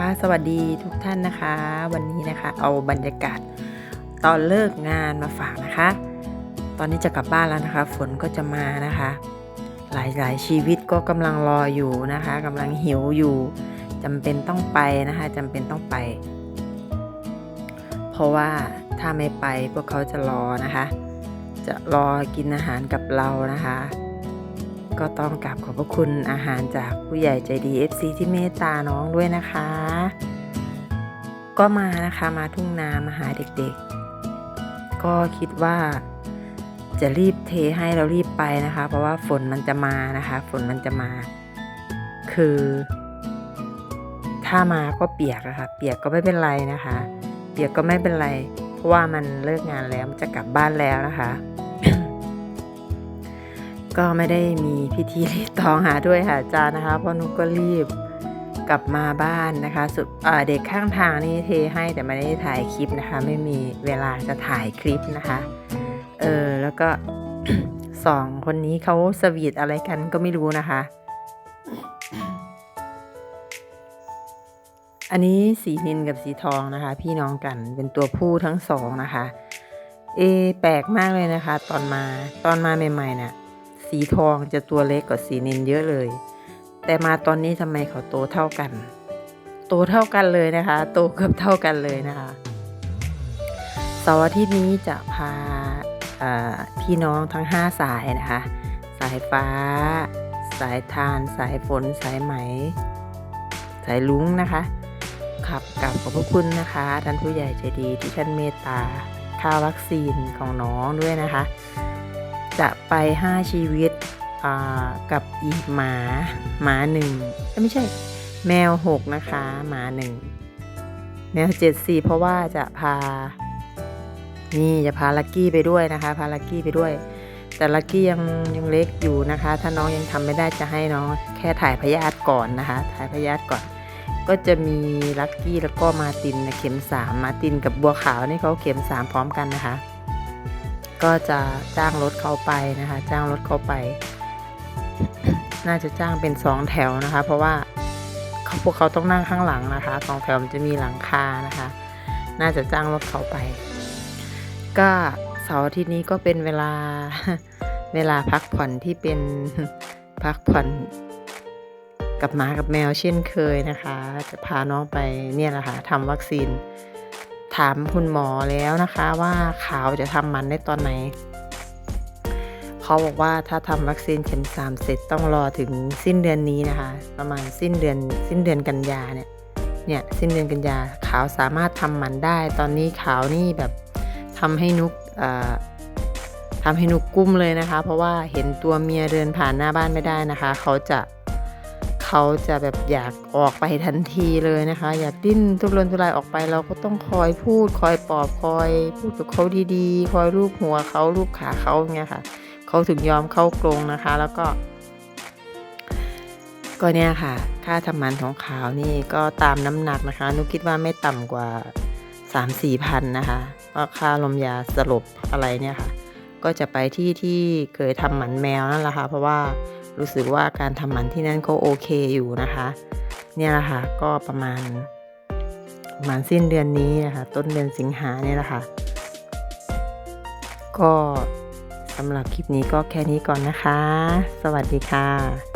คะสวัสดีทุกท่านนะคะ วันนี้นะคะ เอาบรรยากาศตอนเลิกงานมาฝากนะคะ ตอนนี้จะกลับบ้านแล้วนะคะ ฝนก็จะมานะคะ หลายๆ ชีวิตก็กำลังรออยู่นะคะกำลังหิวอยู่จำเป็นต้องไปนะคะจำเป็นต้องไป เพราะว่าถ้าไม่ไปพวกเขาจะรอนะคะ จะรอกินอาหารกับเรานะคะ ก็ต้องกราบขอบพระคุณอาหารจากผู้ใหญ่ใจดี FC ที่เมตตาน้องด้วยนะคะ ก็มานะคะมาทุ่งนามาหาเด็กๆ ก็คิดว่าจะรีบเทให้เรารีบไปนะคะ เพราะว่าฝนมันจะมานะคะ ฝนมันจะมา คือ ถ้ามาก็เปียกอะค่ะ เปียกก็ไม่เป็นไรนะคะ เปียกก็ไม่เป็นไร เพราะว่ามันเลิกงานแล้วมันจะกลับบ้านแล้วนะคะ ก็ไม่ได้มีพิธีรีตองหาด้วยค่ะอาจารย์นะคะเพราะนุกก็รีบกลับมาบ้านนะคะสุดเด็กข้างทางนี่เทให้แต่ไม่ได้ถ่ายคลิปนะคะ ไม่มีเวลาจะถ่ายคลิปนะคะ เออแล้วก็สองคนนี้เขาสวีทอะไรกันก็ไม่รู้นะคะ อันนี้สีนินกับสีทองนะคะ พี่น้องกันเป็นตัวผู้ทั้งสองนะคะ เอแปลกมากเลยนะคะ ตอนมาตอนมาใหม่ๆเนี่ย สีทองจะตัวเล็กกว่าสีนินเยอะเลย แต่มาตอนนี้ทำไมเขาโตเท่ากัน โตเท่ากันเลยนะคะ โตเกือบเท่ากันเลยนะคะเสาร์อาทิตย์นี้จะพาพี่น้องทั้ง 5 สายนะคะ สายฟ้า สายทาน สายฝน สายไหม สายลุงนะคะขับกับขอบพระคุณนะคะท่านผู้ใหญ่ใจดีที่ท่านเมตตาค่าวัคซีนของน้องด้วยนะคะ จะไป 5 ชีวิตอ่ากับอีกหมา หมาหนึ่งเอ้ยไม่ใช่ แมว 6 นะคะ หมาหนึ่งแมวเจ็ดสี่เพราะว่าจะพา นี่จะพาลักกี้ไปด้วยนะคะ พาลักกี้ไปด้วย แต่ลักกี้ยังยังเล็กอยู่นะคะ ถ้าน้องยังทำไม่ได้จะให้น้องแค่ถ่ายพยาธิก่อนนะคะ ถ่ายพยาธิก่อน ก็จะมีลักกี้แล้วก็มาร์ตินนะเข็มสามมาร์ตินกับบัวขาวนี่เขาเข็มสามพร้อมกันนะคะ ก็จะจ้างรถเขาไปนะคะ จ้างรถเขาไป น่าจะจ้างเป็นสองแถวนะคะ เพราะว่าเขาพวกเขาต้องนั่งข้างหลังนะคะสองแถวมันจะมีหลังคานะคะ น่าจะจ้างรถเขาไป ก็เสาร์อาทิตย์นี้ก็เป็นเวลาเวลาพักผ่อนที่เป็นพักผ่อนกับหมากับแมวเช่นเคยนะคะ จะพาน้องไปเนี่ยแหละค่ะทำวัคซีน ถามคุณหมอแล้วนะคะว่าขาวจะทำมันได้ตอนไหน เขาบอกว่าถ้าทำวัคซีนเข็มสามเสร็จต้องรอถึงสิ้นเดือนนี้นะคะ ประมาณสิ้นเดือนสิ้นเดือนกันยาเนี่ยเนี่ยสิ้นเดือนกันยาขาวสามารถทำมันได้ ตอนนี้ขาวนี่แบบทำให้นุกเอ่อทำให้นุกกุ้มเลยนะคะ เพราะว่าเห็นตัวเมียเดินผ่านหน้าบ้านไม่ได้นะคะ เขาจะ เขาจะแบบอยากออกไปทันทีเลยนะคะ อยากดิ้นทุรนทุรายออกไปเราก็ต้องคอยพูด คอยปลอบคอย พูดกับเขาดีๆ คอยลูบหัวเขาลูบขาเขาอย่างเงี้ยค่ะเขาถึงยอมเข้ากรงนะคะ แล้วก็ ก็เนี่ยค่ะ ค่าทำมันของขาวนี่ก็ตามน้ำหนักนะคะนุกคิดว่าไม่ต่ำกว่า3 4พันนะคะก็ค่าลมยาสลบอะไรเนี่ยค่ะ ก็จะไปที่ที่เคยทำหมันแมวนั่นแหละค่ะ เพราะว่า รู้สึกว่าการทำหมันที่นั่นก็โอเคอยู่นะคะ เนี่ยแหละค่ะก็ประมาณประมาณสิ้นเดือนนี้นะคะต้นเดือนสิงหาเนี่ยแหละค่ะ ก็สำหรับคลิปนี้ก็แค่นี้ก่อนนะคะ สวัสดีค่ะ